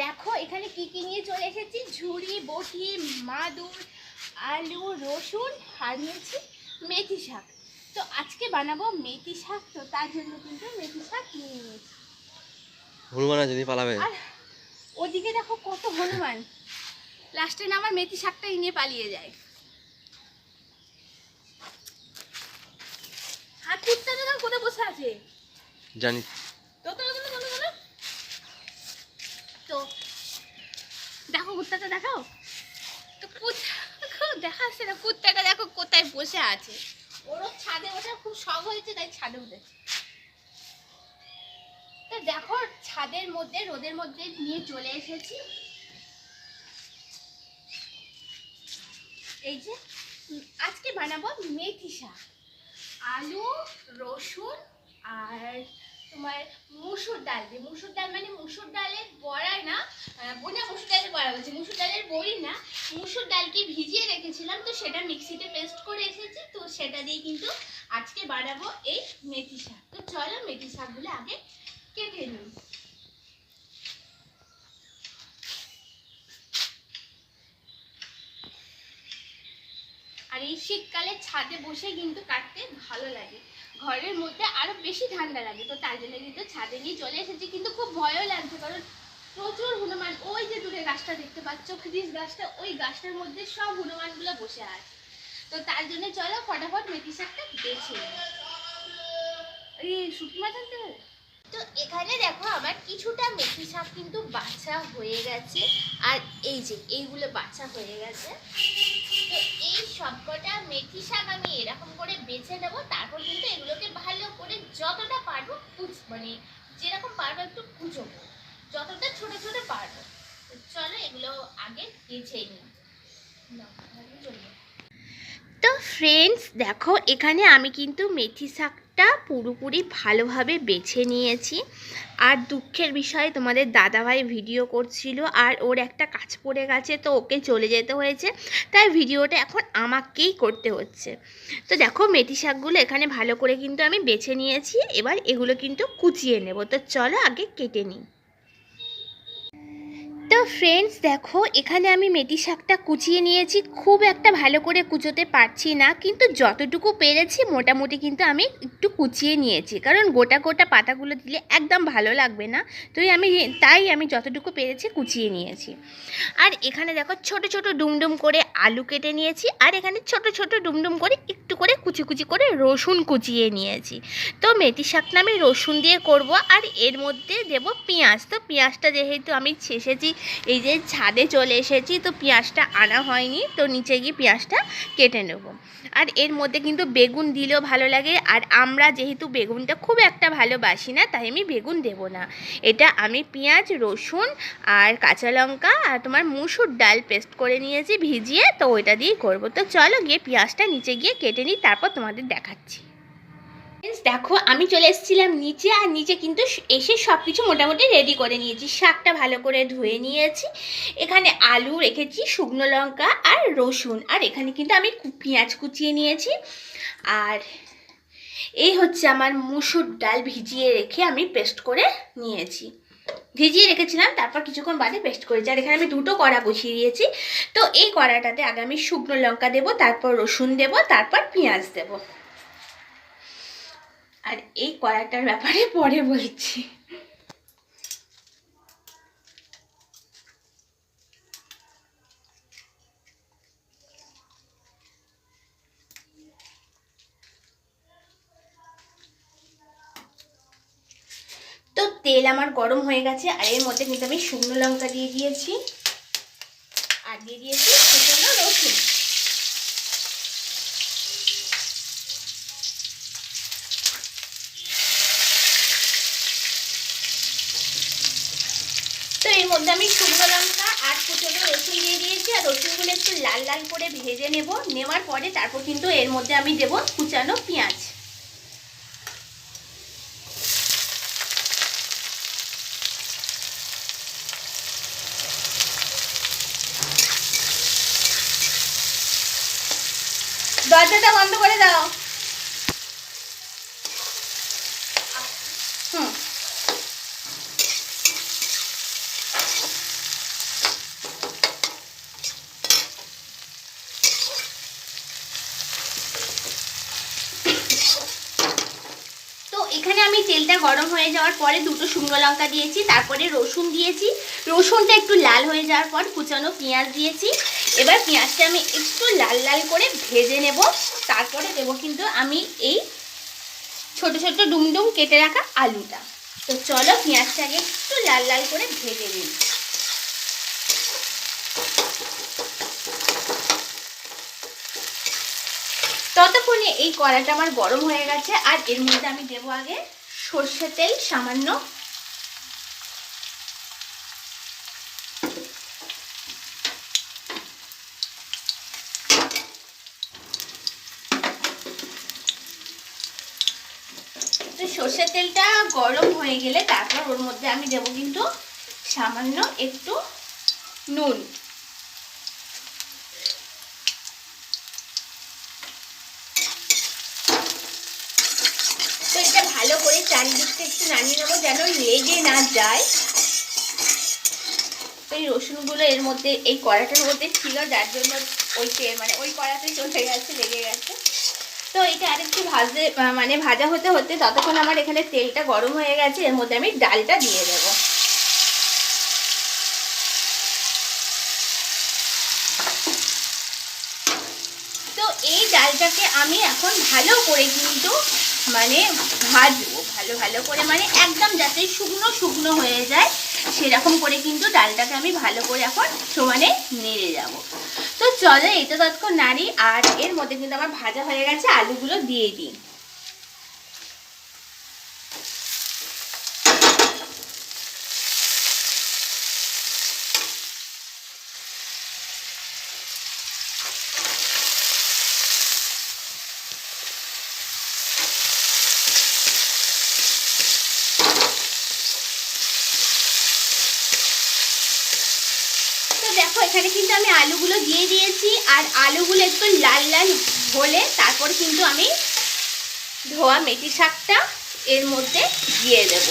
দেখো এখানে কি কি নিয়ে চলে এসেছি? ঝুড়ি বটি মাদুর আলু রসুন আর নিয়েছি মেথি শাক। তো আজকে বানাবো মেথি শাক তো তার জন্য কিন্তু মেথি শাক নিয়ে নিয়েছি। হনুমান তুমি পালাবে। আর ওদিকে দেখো কত হনুমান। লাস্টে না আমার মেথি শাকটা নিয়ে পালিয়ে যায়। হাত কুত্তা যেন কোথায় বসে আছে? জানি। তো তো তো দেখো, কুত্তাটা দেখাও। তো কুত্তা দেখা যাচ্ছে না, কুত্তাটা দেখো কোথায় বসে আছে। ওরও ছাদে ওঠা খুব শখ হয়েছে, তাই ছাদে উঠেছে তো দেখো, ছাদের মধ্যে, রোদের মধ্যে নিয়ে চলে এসেছি। এই যে, আজকে বানাবো মেথি আলু, রসুন আর তোমার মুসুর ডাল দিয়ে। মুসুর ডাল মানে মুসুর ডালের বড়াই না বোনা মুসুর ডালের বড়া বলছি। মুসুর ডালের বড়ি না, মুসুর ডালকে ভিজিয়ে রেখেছিলাম, তো সেটা মিক্সিতে পেস্ট করে এসেছি, তো সেটা দিয়ে কিন্তু আজকে বানাবো এই মেথি শাক। তো চলো মেথি শাকগুলো আগে কেটে নিই। আর এই শীতকালে ছাদে বসে কিন্তু কাটতে ভালো লাগে। ঘরের মধ্যে আরও বেশি ঠান্ডা লাগে। তো তার জন্য কিন্তু ছাদে নিয়ে চলে এসেছি, কিন্তু খুব ভয়ও লাগছে, কারণ প্রচুর হনুমান, ওই যে দূরে গাছটা দেখতে পাচ্ছ খিরিস গাছটা, ওই গাছটার মধ্যে সব হনুমানগুলো বসে আছে। তো তার জন্য চলো ফটাফট মেথি শাকটা বেছে মাছ তো এখানে দেখো আমার কিছুটা মেথি শাক কিন্তু বাছা হয়ে গেছে, আর এই যে এইগুলো বাছা হয়ে গেছে। তো এই সবকটা মেথি শাক আমি এরকম করে বেছে নেব, তারপর কিন্তু এগুলোকে ভালো করে যতটা পারব কুচ মানে যেরকম পারব একটু কুচবো যতটা ছোট ছোট পারব। চলো এগুলো আগে বেছে নিই। তো ফ্রেন্ডস দেখো, এখানে আমি কিন্তু মেথি শাকটা পুরোপুরি ভালোভাবে বেছে নিয়েছি। আর দুঃখের বিষয়ে, তোমাদের দাদাভাই ভিডিও করছিল আর ওর একটা কাজ পড়ে গেছে, তো ওকে চলে যেতে হয়েছে। তাই ভিডিওটা এখন আমাকেই করতে হচ্ছে। তো দেখো, মেথি শাকগুলো এখানে ভালো করে কিন্তু আমি বেছে নিয়েছি। এবার এগুলো কিন্তু কুচিয়ে নেব। তো চলো আগে কেটে নিই। তো ফ্রেন্ডস দেখো, এখানে আমি মেথি শাকটা কুচিয়ে নিয়েছি। খুব একটা ভালো করে কুচোতে পারছি না, কিন্তু যতটুকু পেরেছি মোটামুটি কিন্তু আমি একটু কুচিয়ে নিয়েছি। কারণ গোটা গোটা পাতাগুলো দিলে একদম ভালো লাগবে না। তো আমি তাই আমি যতটুকু পেরেছি কুচিয়ে নিয়েছি। আর এখানে দেখো ছোট ছোট ডুমডুম করে আলু কেটে নিয়েছি। আর এখানে ছোট ছোট ডুমডুম করে একটু কুচি কুচি করে রসুন কুচিয়ে নিয়েছি। তো মেথি শাকটা আমি রসুন দিয়ে করব আর এর মধ্যে দেব পেঁয়াজ। তো পেঁয়াজটা যেহেতু আমি ছেসেছি, এই যে ছাদে চলে এসেছি, তো পেঁয়াজটা আনা হয়নি, তো নিচে গিয়ে পেঁয়াজটা কেটে নেব। আর এর মধ্যে কিন্তু বেগুন দিলেও ভালো লাগে। আর আমরা যেহেতু বেগুনটা খুব একটা ভালোবাসি না, তাই আমি বেগুন দেব না। এটা আমি পেঁয়াজ, রসুন আর কাঁচা লঙ্কা আর তোমার মুসুর ডাল পেস্ট করে নিয়েছি, ভিজিয়ে তো ওইটা দিয়েই করব। তো চলো গিয়ে পেঁয়াজটা নিচে গিয়ে কেটে নিই, তারপর তোমাদের দেখাচ্ছি। দেখো, আমি চলে এসেছিলাম নিচে আর নিচে কিন্তু এসে সব কিছু মোটামুটি রেডি করে নিয়েছি। শাকটা ভালো করে ধুয়ে নিয়েছি। এখানে আলু রেখেছি, শুকনো লঙ্কা আর রসুন। আর এখানে কিন্তু আমি পেঁয়াজ কুচিয়ে নিয়েছি। আর এই হচ্ছে আমার মুসুর ডাল ভিজিয়ে রেখে আমি পেস্ট করে নিয়েছি। ভিজিয়ে রেখেছিলাম, তারপর কিছুক্ষণ বাদে পেস্ট করেছি। আর এখানে আমি দুটো কড়া বসিয়ে দিয়েছি। তো এই কড়াটাতে আগে আমি শুকনো লঙ্কা দেবো, তারপর রসুন দেব, তারপর পেঁয়াজ দেব। আর এই কড়াটার ব্যাপারে পরে বলছি তো তেল আমার গরম হয়ে গেছে, আর এর মধ্যে কিন্তু আমি শুকনো লঙ্কা দিয়ে দিয়েছি। আর দিয়ে দিয়েছি শুকনো রসুন। তো এর মধ্যে আমি শুকনো লঙ্কা আর কুচনো রসুন দিয়ে দিয়েছি, আর রসুনগুলো একটু লাল লাল করে ভেজে নেব। নেওয়ার পরে তারপর কিন্তু এর মধ্যে আমি দেব কুচানো পেঁয়াজ। দরজাটা বন্ধ করে দাও। এখানে আমি তেলটা গরম হয়ে যাওয়ার পরে দুটো শুকনো লঙ্কা দিয়েছি, তারপরে রসুন দিয়েছি। রসুনটা একটু লাল হয়ে যাওয়ার পর কুচানো পেঁয়াজ দিয়েছি। এবার পেঁয়াজটা আমি একটু লাল লাল করে ভেজে নেব। তারপরে দেবো কিন্তু আমি এই ছোট ছোট ডুমডুম কেটে রাখা আলুটা। তো চলো পেঁয়াজটাকে একটু লাল লাল করে ভেজে নিই। ততক্ষণে এই কড়াটা আমার গরম হয়ে গেছে, আর এর মধ্যে আমি দেবো আগে সর্ষে তেল, সামান্য সর্ষের তেলটা গরম হয়ে গেলে তারপর ওর মধ্যে আমি দেবো কিন্তু সামান্য একটু নুন। তো ভালো করে চারিদিকটা একটু নামিয়ে নেব যেন লেগে না যায়। তো এই রসুনগুলো এর মধ্যে, এই কড়াটার মধ্যে ছিল, যার জন্য ওই মানে ওই কড়াতে চলে গেছে, লেগে গেছে। তো এটা আরেকটু ভাজতে আহ, মানে ভাজা হতে হতে ততক্ষণ আমার এখানে তেলটা গরম হয়ে গেছে এর মধ্যে আমি ডালটা দিয়ে দেবো। তো এই ডালটাকে আমি এখন ভালো করে কিন্তু মানে ভাজবো ভালো ভালো করে মানে একদম যাতে শুকনো শুকনো হয়ে যায় সেরকম করে কিন্তু ডালটাকে আমি ভালো করে এখন সমানে নেড়ে যাব। চলো এটা তৎক্ষণ নাড়ি আর এর মধ্যে কিন্তু আমার ভাজা হয়ে গেছে আলুগুলো দিয়ে দিই তো দেখো এখানে কিন্তু আমি আলুগুলো দিয়ে দিয়েছি আর আলুগুলো একটু লাল লাল হলে তারপর কিন্তু আমি ধোয়া মেথি শাকটা এর মধ্যে দিয়ে দেব।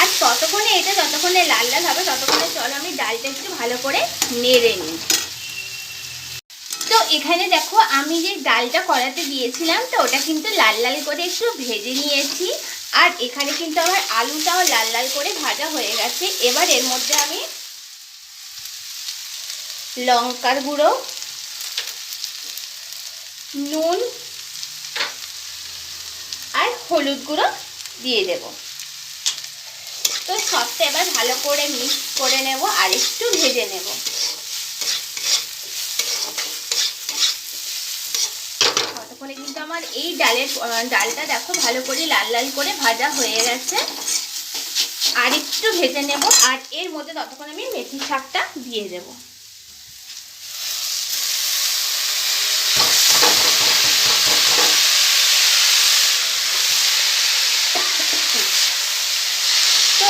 আর ততক্ষণে এটা যতক্ষণে লাল লাল হবে ততক্ষণে চলো আমি ডালটা একটু ভালো করে নেড়ে নিই। তো এখানে দেখো আমি যে ডালটা কড়াতে দিয়েছিলাম তো ওটা কিন্তু লাল লাল করে একটু ভেজে নিয়েছি। আর এখানে কিন্তু আমার আলুটাও লাল লাল করে ভাজা হয়ে গেছে। এবার এর মধ্যে আমি লঙ্কার গুঁড়ো, নুন আর হলুদ গুঁড়ো দিয়ে দেব। তো সবটা এবার ভালো করে মিক্স করে নেব আর একটু ভেজে নেব। ততক্ষণে কিন্তু আমার এই ডালের ডালটা দেখো ভালো করে লাল লাল করে ভাজা হয়ে গেছে। আর একটু ভেজে নেব আর এর মধ্যে ততক্ষণ আমি মেথি শাকটা দিয়ে দেবো তো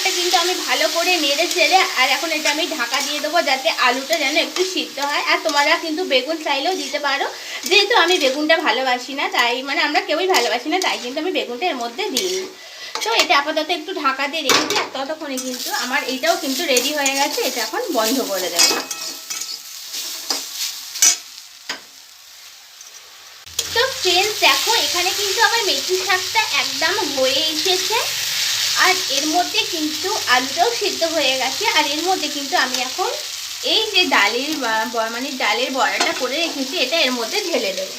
শাকটা কিন্তু আমি ভালো করে নেড়ে চেড়ে আর এখন এটা আমি ঢাকা দিয়ে দেবো যাতে আলুটা যেন একটু সিদ্ধ হয়। আর তোমরা কিন্তু বেগুন চাইলেও দিতে পারো। যেহেতু আমি বেগুনটা ভালোবাসি না, তাই মানে আমরা কেউই ভালোবাসি না, তাই কিন্তু আমি বেগুনটা এর মধ্যে দিই তো এটা আপাতত একটু ঢাকা দিয়ে রেখেছি আর ততক্ষণে কিন্তু আমার এটাও কিন্তু রেডি হয়ে গেছে, এটা এখন বন্ধ করে দেবো। তো ফ্রেন্ডস দেখো, এখানে কিন্তু আমার মেথি শাকটা একদম হয়ে এসেছে। আর এর মধ্যে কিন্তু আলুটাও সিদ্ধ হয়ে গেছে, আর এর মধ্যে কিন্তু আমি এখন এই যে ডালের মানে ডালের বড়াটা করে রেখেছি, এটা এর মধ্যে ঢেলে দেবো।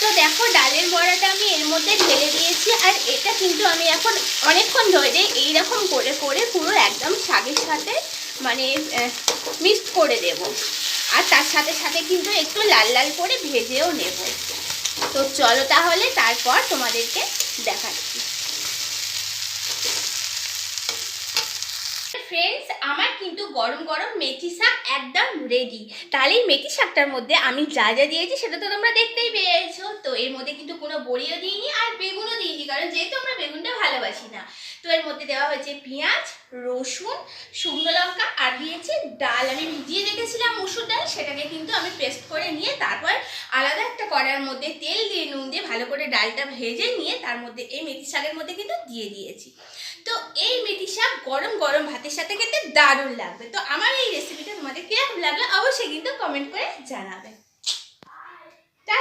তো দেখো, ডালের বড়াটা আমি এর মধ্যে ঢেলে দিয়েছি, আর এটা কিন্তু আমি এখন অনেকক্ষণ ধরে এইরকম করে করে পুরো একদম শাকের সাথে মানে মিক্সড করে দেব। আর তার সাথে সাথে কিন্তু একটু লাল লাল করে ভেজেও নেব। তো চলো তাহলে তারপর তোমাদেরকে দেখাচ্ছি। ফ্রেন্ডস আমার কিন্তু গরম গরম মেথি শাক একদম রেডি তাহলে মেথি শাকটার মধ্যে আমি যা যা দিয়েছি সেটা তো তোমরা দেখতেই পেয়েছ। তো এর মধ্যে কিন্তু কোনো বড়িও দিইনি আর বেগুনও দিইনি, কারণ যেহেতু আমরা বেগুনটা ভালোবাসি না, তো এর মধ্যে দেওয়া হয়েছে পেঁয়াজ রসুন, শুকনো লঙ্কা, আর দিয়েছি ডাল। আমি ভিজিয়ে রেখেছিলাম মুসুর ডাল, সেটাকে কিন্তু আমি পেস্ট করে নিয়ে তারপর আলাদা একটা কড়ার মধ্যে তেল দিয়ে, নুন দিয়ে ভালো করে ডালটা ভেজে নিয়ে তার মধ্যে এই মেথি শাকের মধ্যে কিন্তু দিয়ে দিয়েছি। তো এই মেথি শাক গরম গরম ভাতের সাথে খেতে দারুণ লাগবে। তো আমার এই রেসিপিটা তোমাদের কীরকম লাগল, অবশ্যই কিন্তু কমেন্ট করে জানাবে।